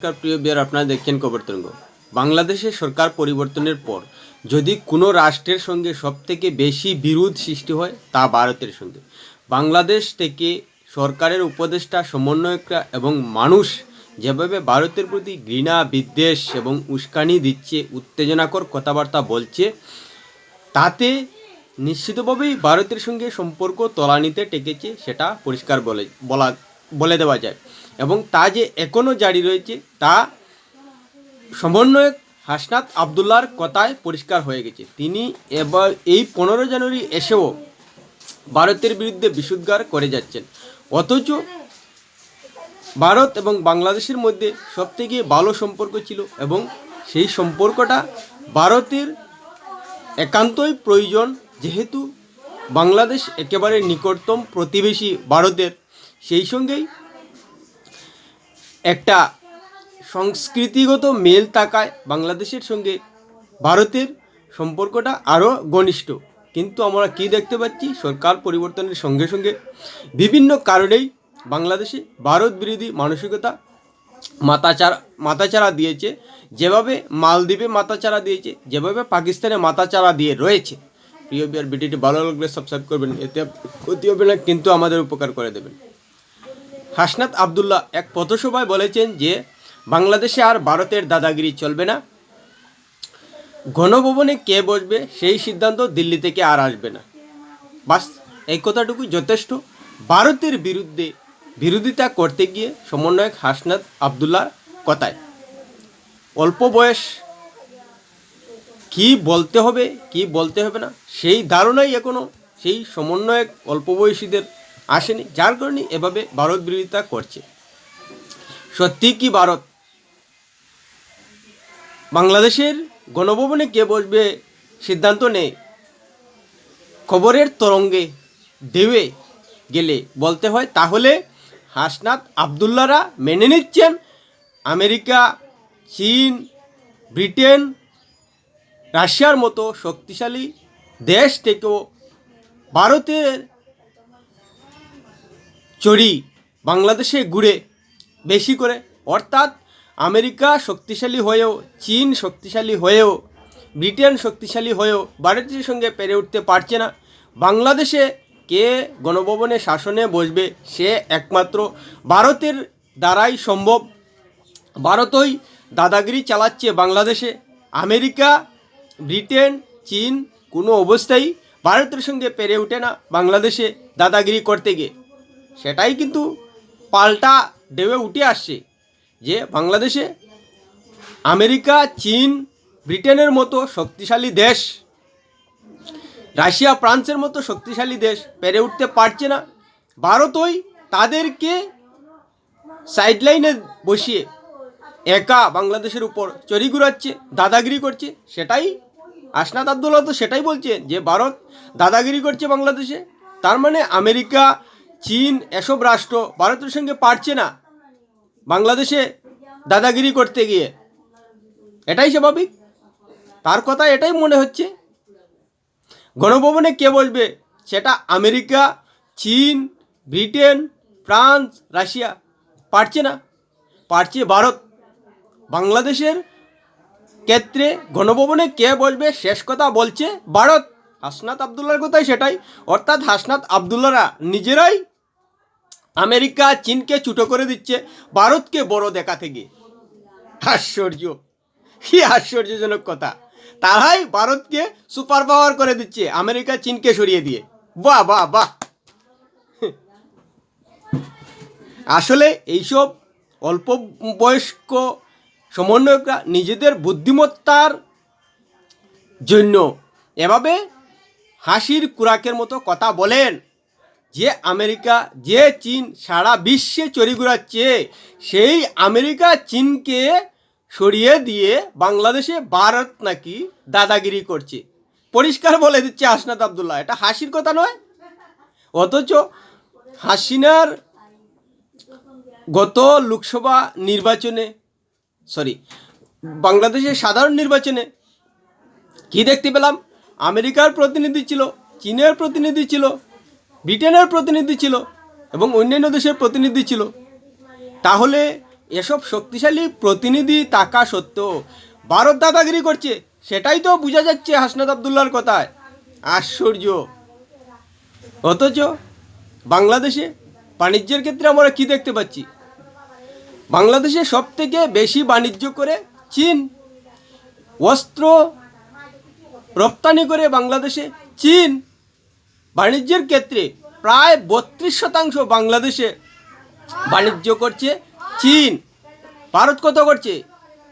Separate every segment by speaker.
Speaker 1: নমস্কার, প্রিয় বিয়ার, আপনারা দেখছেন খবর তরঙ্গ। বাংলাদেশের সরকার পরিবর্তনের পর যদি কোনো রাষ্ট্রের সঙ্গে সবথেকে বেশি বিরোধ সৃষ্টি হয়, তা ভারতের সঙ্গে। বাংলাদেশ থেকে সরকারের উপদেষ্টা, সমন্বয়করা এবং মানুষ যেভাবে ভারতের প্রতি ঘৃণা, বিদ্বেষ এবং উস্কানি দিচ্ছে, উত্তেজনাকর কথাবার্তা বলছে, তাতে নিশ্চিতভাবেই ভারতের সঙ্গে সম্পর্ক তলানিতে টেকেছে, সেটা পরিষ্কার বলে বলা বলে দেওয়া যায়। এবং তা যে এখনও জারি রয়েছে, তা সমন্বয়ক হাসনাত আবদুল্লার কথায় পরিষ্কার হয়ে গেছে। তিনি এবার এই পনেরো জানুয়ারি এসেও ভারতের বিরুদ্ধে বিশুদ্ধার করে যাচ্ছেন। অথচ ভারত এবং বাংলাদেশের মধ্যে সবথেকে ভালো সম্পর্ক ছিল এবং সেই সম্পর্কটা ভারতের একান্তই প্রয়োজন, যেহেতু বাংলাদেশ একেবারে নিকটতম প্রতিবেশী ভারতের। সেই সঙ্গেই একটা সংস্কৃতিগত মেল তাকায় বাংলাদেশের সঙ্গে ভারতের সম্পর্কটা আরও ঘনিষ্ঠ। কিন্তু আমরা কি দেখতে পাচ্ছি? সরকার পরিবর্তনের সঙ্গে সঙ্গে বিভিন্ন কারণেই বাংলাদেশে ভারত বিরোধী মানসিকতা মাথাচাড়া মাথাচাড়া দিয়েছে। যেভাবে মালদ্বীপে মাথাচাড়া দিয়েছে, যেভাবে পাকিস্তানে মাথাচাড়া দিয়ে রয়েছে। প্রিয় বিয়ার, ভিডিওটি ভালো লাগলে সাবস্ক্রাইব করবেন। এতে ক্ষতি হবে না কিন্তু আমাদের উপকার করে দেবেন। হাসনাত আবদুল্লাহ এক পথসভায় বলেছেন যে, বাংলাদেশে আর ভারতের দাদাগিরি চলবে না। গণভবনে কে বসবে সেই সিদ্ধান্ত দিল্লি থেকে আর আসবে না। বাস, এই কথাটুকু যথেষ্ট। ভারতের বিরুদ্ধে বিরোধিতা করতে গিয়ে সমন্বয়ক হাসনাত আবদুল্লার কথায়, অল্প বয়স কি বলতে হবে, কি বলতে হবে না, সেই ধারণাই এখনও সেই সমন্বয়ক অল্প বয়সীদের আসেনি। যার কারণে এভাবে ভারত বিরোধিতা করছে। সত্যি কি ভারত? বাংলাদেশের গণভবনে কে বসবে সিদ্ধান্ত নেই। খবরের তরঙ্গে দেবে গেলে বলতে হয়, তাহলে হাসনাত আবদুল্লারা মেনে নিচ্ছেন আমেরিকা, চীন, ব্রিটেন, রাশিয়ার মতো শক্তিশালী দেশ থেকেও ভারতের চড়ি বাংলাদেশে ঘুরে বেশি করে। অর্থাৎ আমেরিকা শক্তিশালী হয়েও, চীন শক্তিশালী হয়েও, ব্রিটেন শক্তিশালী হয়েও ভারতের সঙ্গে পেরে উঠতে পারছে না। বাংলাদেশে কে গণভবনে শাসনে বসবে সে একমাত্র ভারতের দ্বারাই সম্ভব। ভারতই দাদাগিরি চালাচ্ছে বাংলাদেশে। আমেরিকা, ব্রিটেন, চীন কোনো অবস্থায় ভারতের সঙ্গে পেরে ওঠে না বাংলাদেশে দাদাগিরি করতে গিয়ে। সেটাই কিন্তু পাল্টা ঢেউয়ে উঠে আসছে যে বাংলাদেশে আমেরিকা, চীন, ব্রিটেনের মতো শক্তিশালী দেশ, রাশিয়া, ফ্রান্সের মতো শক্তিশালী দেশ পেরে উঠতে পারছে না। ভারতই তাদেরকে সাইডলাইনে বসিয়ে একা বাংলাদেশের উপর চড়ি ঘুরাচ্ছে, দাদাগিরি করছে, সেটাই আসনাদ আবদুল্লাহ তো সেটাই বলছে যে, ভারত দাদাগিরি করছে বাংলাদেশে, তার মানে আমেরিকা চীন এসব রাষ্ট্র ভারতের সঙ্গে পারছে না বাংলাদেশে দাদাগিরি করতে গিয়ে। এটাই স্বাভাবিক। তার কথা এটাই মনে হচ্ছে। গণভবনে কে বসবে সেটা আমেরিকা, চীন, ব্রিটেন, ফ্রান্স, রাশিয়া। পারছে না। পারছে ভারত। বাংলাদেশের ক্ষেত্রে গণভবনে কে বসবে শেষ কথা বলছে ভারত। হাসনাত আবদুল্লার কথাই সেটাই। অর্থাৎ হাসনাত আবদুল্লারা নিজেরাই আমেরিকা চীনকে ছুটো করে দিচ্ছে, ভারতকে বড় দেখা থেকে আশ্চর্য। কি আশ্চর্যজনক কথা। তারাই ভারতকে সুপার পাওয়ার করে দিচ্ছে, আমেরিকা চীনকে সরিয়ে দিয়ে। বাহ বাহ বাহ। আসলে এইসব অল্প বয়স্ক সমন্বয়করা নিজেদের বুদ্ধিমত্তার জন্য এভাবে হাসির কুরাকের মতো কথা বলেন। যে আমেরিকা, যে চীন সারা বিশ্বে চড়ি ঘুরাচ্ছে, সেই আমেরিকা চীনকে সরিয়ে দিয়ে বাংলাদেশে ভারত নাকি দাদাগিরি করছে। পরিষ্কার বলে দিচ্ছে হাসনাত আবদুল্লাহ, এটা হাসির কথা নয়। অথচ হাসিনার গত লোকসভা নির্বাচনে সরি বাংলাদেশের সাধারণ নির্বাচনে কি দেখতে পেলাম? আমেরিকার প্রতিনিধি ছিল, চীনের প্রতিনিধি ছিল ব্রিটেনের প্রতিনিধি ছিল এবং অন্যান্য দেশের প্রতিনিধি ছিল। তাহলে এসব শক্তিশালী প্রতিনিধি থাকা সত্ত্বেও ভারত দাদাগিরি করছে, সেটাই তো বোঝা যাচ্ছে হাসনাত আবদুল্লার কথায়। আশ্চর্য। অথচ বাংলাদেশে বাণিজ্যের ক্ষেত্রে আমরা কি দেখতে পাচ্ছি? বাংলাদেশে সব থেকে বেশি বাণিজ্য করে চীন। অস্ত্র রপ্তানি করে বাংলাদেশে চীন। বাণিজ্যের ক্ষেত্রে প্রায় বত্রিশ শতাংশ বাংলাদেশে বাণিজ্য করছে। চীন, ভারত কত করছে?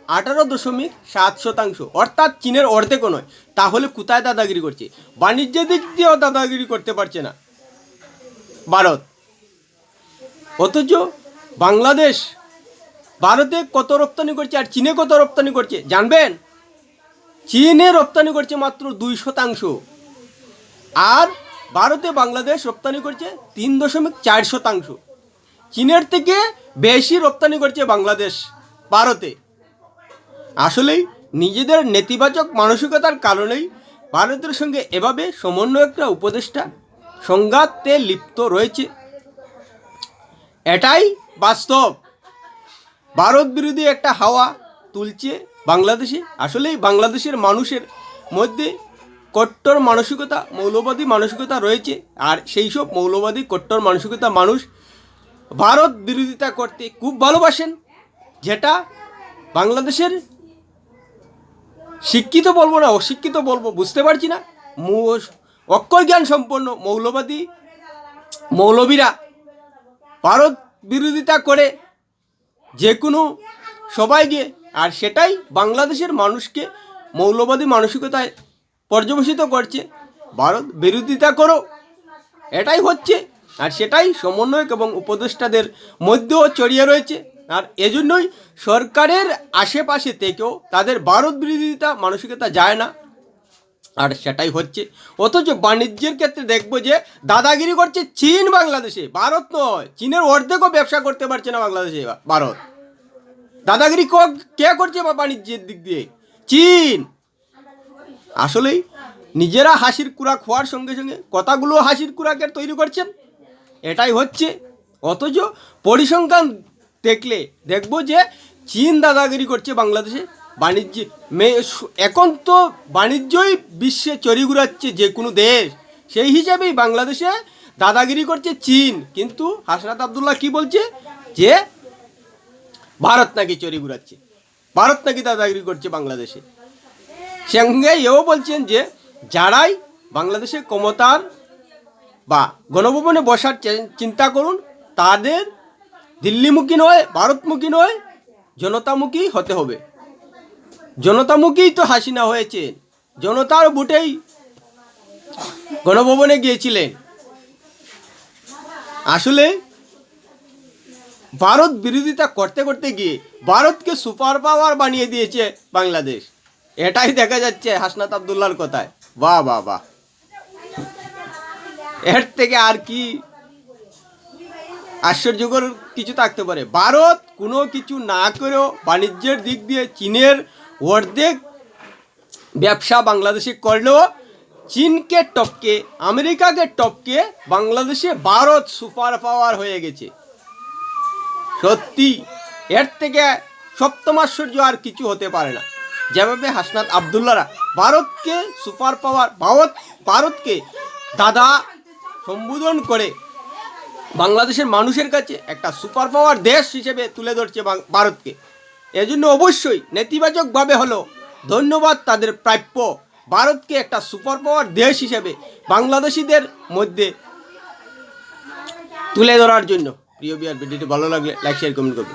Speaker 1: আঠারো দশমিক সাত শতাংশ। অর্থাৎ চীনের অর্ধেকও নয়। তাহলে কোথায় দাদাগিরি করছে? বাণিজ্যের দিক দিয়েও দাদাগিরি করতে পারছে না। ভারত। অথচ বাংলাদেশ ভারতে কত রপ্তানি করছে আর চীনে কত রপ্তানি করছে? জানবেন? চীনে রপ্তানি করছে মাত্র দুই শতাংশ। আর ভারতে বাংলাদেশ রপ্তানি করছে তিন দশমিক চার শতাংশ। চীনের থেকে বেশি রপ্তানি করছে বাংলাদেশ ভারতে। আসলেই নিজেদের নেতিবাচক মানসিকতার কারণেই ভারতের সঙ্গে এভাবে সমন্বয়করা উপদেষ্টা সংঘাতে লিপ্ত রয়েছে। এটাই বাস্তব। ভারত বিরোধী একটা হাওয়া তুলছে বাংলাদেশে। আসলেই বাংলাদেশের মানুষের মধ্যে কট্টর মানসিকতা, মৌলবাদী মানসিকতা রয়েছে। আর সেই সব মৌলবাদী কট্টর মানসিকতা মানুষ ভারত বিরোধিতা করতে খুব ভালোবাসেন, যেটা বাংলাদেশের শিক্ষিত বলব না, অশিক্ষিত বলব, বুঝতে পারছি না। অক্ষয় জ্ঞান সম্পন্ন মৌলবাদী মৌলবীরা ভারত বিরোধিতা করে যে কোনো সবাইকে, আর সেটাই বাংলাদেশের মানুষকে মৌলবাদী মানসিকতায় পর্যবেসিত করছে। ভারত বিরোধিতা করো। এটাই হচ্ছে। আর সেটাই সমন্বয়ক এবং উপদেষ্টাদের মধ্যেও ছড়িয়ে রয়েছে। আর এজন্যই সরকারের আশেপাশে থেকেও তাদের ভারত বিরোধিতা মানসিকতা যায় না। আর সেটাই হচ্ছে। অথচ বাণিজ্যের ক্ষেত্রে দেখব যে দাদাগিরি করছে চীন বাংলাদেশে। ভারত নয়, চীনের অর্ধেকও ব্যবসা করতে পারছে না বাংলাদেশে ভারত। দাদাগিরি ক- করছে বাণিজ্যের দিক দিয়ে? চীন। আসলেই নিজেরা হাসির কুড়াক হওয়ার সঙ্গে সঙ্গে কথাগুলো হাসির কুড়াকের তৈরি করছেন। এটাই হচ্ছে। অথচ পরিসংখ্যান দেখলে দেখব যে চীন দাদাগিরি করছে বাংলাদেশে। বাণিজ্য এখন তো বাণিজ্যই বিশ্বে চড়ি ঘুরাচ্ছে যে কোনো দেশ। সেই হিসাবেই বাংলাদেশে দাদাগিরি করছে চীন। কিন্তু হাসনাত আবদুল্লাহ কি বলছে? যে ভারত নাকি চড়ি ঘুরাচ্ছে। ভারত নাকি দাদাগিরি করছে বাংলাদেশে। সঙ্গে এও বলছেন যে, যারাই বাংলাদেশের ক্ষমতার বা গণভবনে বসার চিন্তা করুন, তাদের দিল্লিমুখী নয়, ভারতমুখী নয়, জনতামুখী হতে হবে। জনতামুখীই তো হাসিনা হয়েছে। জনতার বুটেই গণভবনে গিয়েছিলেন। আসলে ভারত বিরোধিতা করতে করতে গিয়ে ভারতকে সুপার পাওয়ার বানিয়ে দিয়েছে বাংলাদেশ। এটাই দেখা যাচ্ছে হাসনাত আবদুল্লার কথায়। বাহ বাহ বাহ। এর থেকে আর কি আশ্চর্যকর কিছু থাকতে পারে। ভারত কোনো কিছু না করেও বাণিজ্যের দিক দিয়ে চীনের অর্ধেক ব্যবসা বাংলাদেশে করলেও চীনকে টপকে, আমেরিকাকে টপকে বাংলাদেশে ভারত সুপার পাওয়ার হয়ে গেছে। সত্যি, এর থেকে সপ্তম আশ্চর্য আর কিছু হতে পারে না। যেভাবে হাসনাত আবদুল্লারা ভারতকে সুপার পাওয়ার, ভারত, ভারতকে দাদা সম্বোধন করে বাংলাদেশের মানুষের কাছে একটা সুপার পাওয়ার দেশ হিসেবে তুলে ধরছে ভারতকে। এজন্য অবশ্যই নেতিবাচকভাবে হলো ধন্যবাদ তাদের প্রাপ্য। ভারতকে একটা সুপার পাওয়ার দেশ হিসেবে বাংলাদেশিদের মধ্যে তুলে ধরার জন্য। প্রিয় বিয়ার ভিডিওটি ভালো লাগলে লাইক শেয়ার কমেন্ট করবে